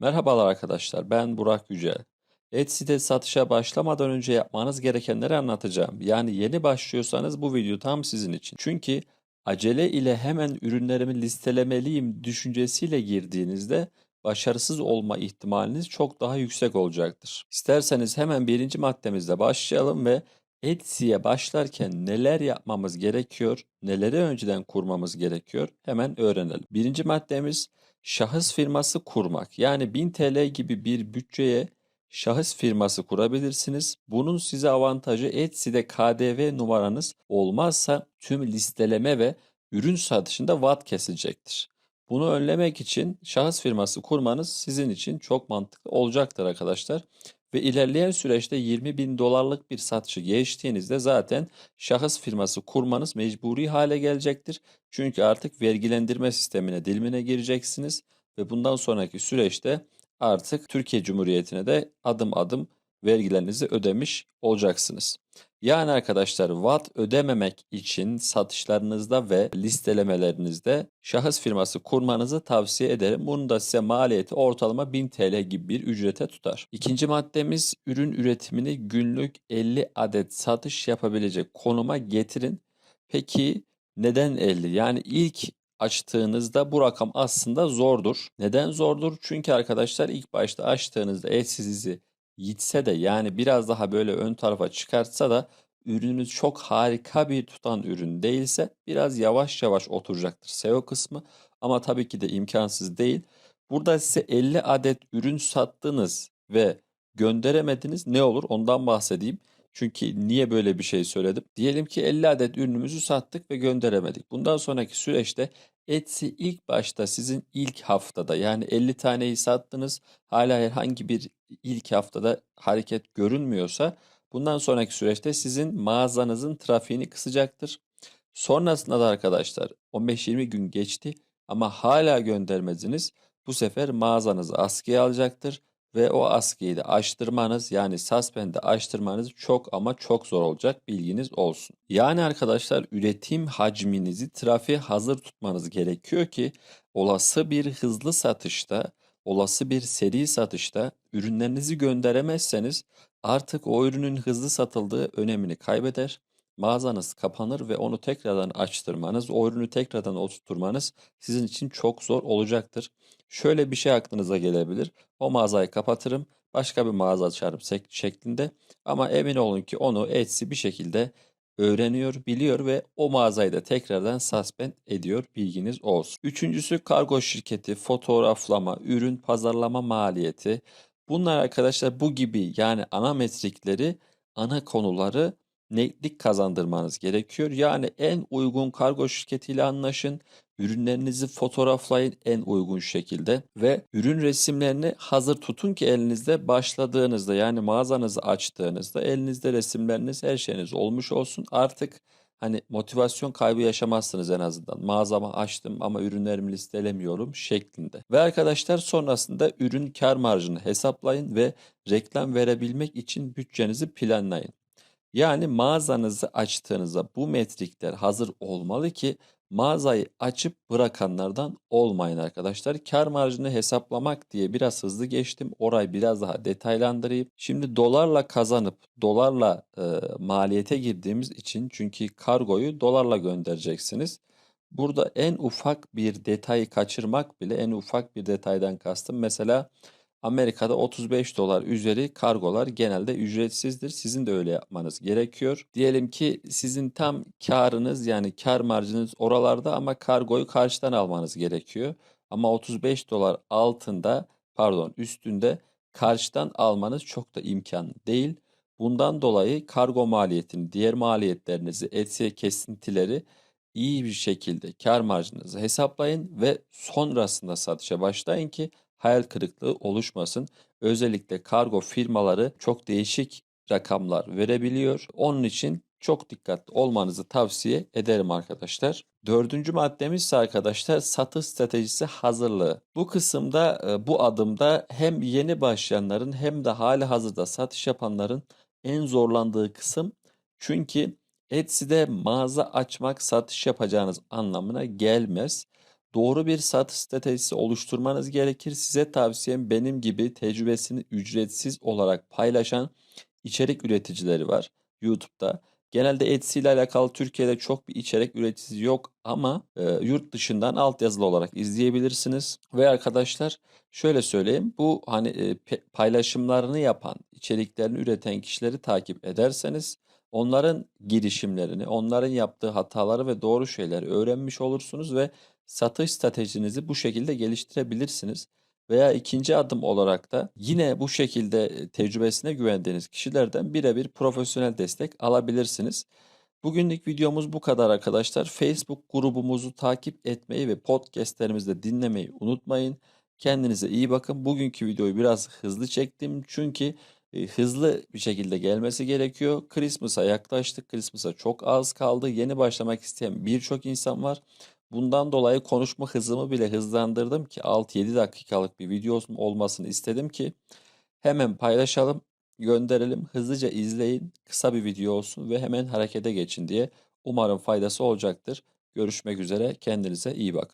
Merhabalar arkadaşlar, ben Burak Yücel. Etsy'de satışa başlamadan önce yapmanız gerekenleri anlatacağım. Yani yeni başlıyorsanız bu video tam sizin için. Çünkü acele ile hemen ürünlerimi listelemeliyim düşüncesiyle girdiğinizde başarısız olma ihtimaliniz çok daha yüksek olacaktır. İsterseniz hemen birinci maddemizle başlayalım ve Etsy'ye başlarken neler yapmamız gerekiyor, neleri önceden kurmamız gerekiyor hemen öğrenelim. Birinci maddemiz şahıs firması kurmak. Yani 1000 TL gibi bir bütçeye şahıs firması kurabilirsiniz. Bunun size avantajı Etsy'de KDV numaranız olmazsa tüm listeleme ve ürün satışında VAT kesilecektir. Bunu önlemek için şahıs firması kurmanız sizin için çok mantıklı olacaktır arkadaşlar. Ve ilerleyen süreçte 20 bin dolarlık bir satışı geçtiğinizde zaten şahıs firması kurmanız mecburi hale gelecektir. Çünkü artık vergilendirme sistemine dilimine gireceksiniz ve bundan sonraki süreçte artık Türkiye Cumhuriyeti'ne de adım adım vergilerinizi ödemiş olacaksınız. Yani arkadaşlar VAT ödememek için satışlarınızda ve listelemelerinizde şahıs firması kurmanızı tavsiye ederim. Bunun da size maliyeti ortalama 1000 TL gibi bir ücrete tutar. İkinci maddemiz ürün üretimini günlük 50 adet satış yapabilecek konuma getirin. Peki neden 50? Yani ilk açtığınızda bu rakam aslında zordur. Neden zordur? Çünkü arkadaşlar ilk başta açtığınızda el sizi gitse de yani biraz daha böyle ön tarafa çıkartsa da ürününüz çok harika bir tutan ürün değilse biraz yavaş yavaş oturacaktır SEO kısmı. Ama tabii ki de imkansız değil. Burada size 50 adet ürün sattınız ve gönderemediniz ne olur ondan bahsedeyim. Çünkü niye böyle bir şey söyledim? Diyelim ki 50 adet ürünümüzü sattık ve gönderemedik. Bundan sonraki süreçte Etsy ilk başta sizin ilk haftada yani 50 taneyi sattınız hala herhangi bir ilk haftada hareket görünmüyorsa bundan sonraki süreçte sizin mağazanızın trafiğini kısacaktır. Sonrasında da arkadaşlar 15-20 gün geçti ama hala göndermediniz. Bu sefer mağazanızı askıya alacaktır ve o askıyı da açtırmanız yani suspend'i açtırmanız çok ama çok zor olacak bilginiz olsun. Yani arkadaşlar üretim hacminizi trafiğe hazır tutmanız gerekiyor ki olası bir hızlı satışta, olası bir seri satışta ürünlerinizi gönderemezseniz artık o ürünün hızlı satıldığı önemini kaybeder. Mağazanız kapanır ve onu tekrardan açtırmanız, o ürünü tekrardan oturtmanız sizin için çok zor olacaktır. Şöyle bir şey aklınıza gelebilir. O mağazayı kapatırım, başka bir mağaza açarım şeklinde. Ama emin olun ki onu Etsy bir şekilde öğreniyor, biliyor ve o mağazayı da tekrardan suspend ediyor. Bilginiz olsun. Üçüncüsü kargo şirketi, fotoğraflama, ürün pazarlama maliyeti. Bunlar arkadaşlar bu gibi yani ana metrikleri, ana konuları netlik kazandırmanız gerekiyor. Yani en uygun kargo şirketiyle anlaşın. Ürünlerinizi fotoğraflayın en uygun şekilde ve ürün resimlerini hazır tutun ki elinizde başladığınızda yani mağazanızı açtığınızda elinizde resimleriniz her şeyiniz olmuş olsun. Artık hani motivasyon kaybı yaşamazsınız en azından. Mağazamı açtım ama ürünlerimi listelemiyorum şeklinde. Ve arkadaşlar sonrasında ürün kar marjını hesaplayın ve reklam verebilmek için bütçenizi planlayın. Yani mağazanızı açtığınızda bu metrikler hazır olmalı ki mağazayı açıp bırakanlardan olmayın arkadaşlar. Kar marjını hesaplamak diye biraz hızlı geçtim. Orayı biraz daha detaylandırayım. Şimdi dolarla kazanıp dolarla e, maliyete girdiğimiz için çünkü kargoyu dolarla göndereceksiniz. Burada en ufak bir detayı kaçırmak bile en ufak bir detaydan kastım. Mesela Amerika'da 35 dolar üzeri kargolar genelde ücretsizdir. Sizin de öyle yapmanız gerekiyor. Diyelim ki sizin tam karınız yani kar marjınız oralarda ama kargoyu karşıdan almanız gerekiyor. Ama 35 dolar altında pardon üstünde karşıdan almanız çok da imkan değil. Bundan dolayı kargo maliyetini, diğer maliyetlerinizi, etiye kesintileri iyi bir şekilde kar marjınızı hesaplayın ve sonrasında satışa başlayın ki hayal kırıklığı oluşmasın. Özellikle kargo firmaları çok değişik rakamlar verebiliyor. Onun için çok dikkatli olmanızı tavsiye ederim arkadaşlar. Dördüncü maddemiz ise arkadaşlar satış stratejisi hazırlığı. Bu kısımda e, bu adımda hem yeni başlayanların hem de hali hazırda satış yapanların en zorlandığı kısım. Çünkü Etsy'de mağaza açmak satış yapacağınız anlamına gelmez. Doğru bir satış stratejisi oluşturmanız gerekir. Size tavsiyem benim gibi tecrübesini ücretsiz olarak paylaşan içerik üreticileri var YouTube'da. Genelde Etsy ile alakalı Türkiye'de çok bir içerik üreticisi yok ama e, yurt dışından altyazılı olarak izleyebilirsiniz. Ve arkadaşlar şöyle söyleyeyim bu hani e, paylaşımlarını yapan, içeriklerini üreten kişileri takip ederseniz onların girişimlerini, onların yaptığı hataları ve doğru şeyleri öğrenmiş olursunuz ve satış stratejinizi bu şekilde geliştirebilirsiniz. Veya ikinci adım olarak da yine bu şekilde e, tecrübesine güvendiğiniz kişilerden birebir profesyonel destek alabilirsiniz. Bugünlük videomuz bu kadar arkadaşlar. Facebook grubumuzu takip etmeyi ve podcastlerimizi de dinlemeyi unutmayın. Kendinize iyi bakın. Bugünkü videoyu biraz hızlı çektim çünkü hızlı bir şekilde gelmesi gerekiyor. Christmas'a yaklaştık. Christmas'a çok az kaldı. Yeni başlamak isteyen birçok insan var. Bundan dolayı konuşma hızımı bile hızlandırdım ki 6-7 dakikalık bir video olmasını istedim ki hemen paylaşalım, gönderelim, hızlıca izleyin, kısa bir video olsun ve hemen harekete geçin diye umarım faydası olacaktır. Görüşmek üzere, kendinize iyi bakın.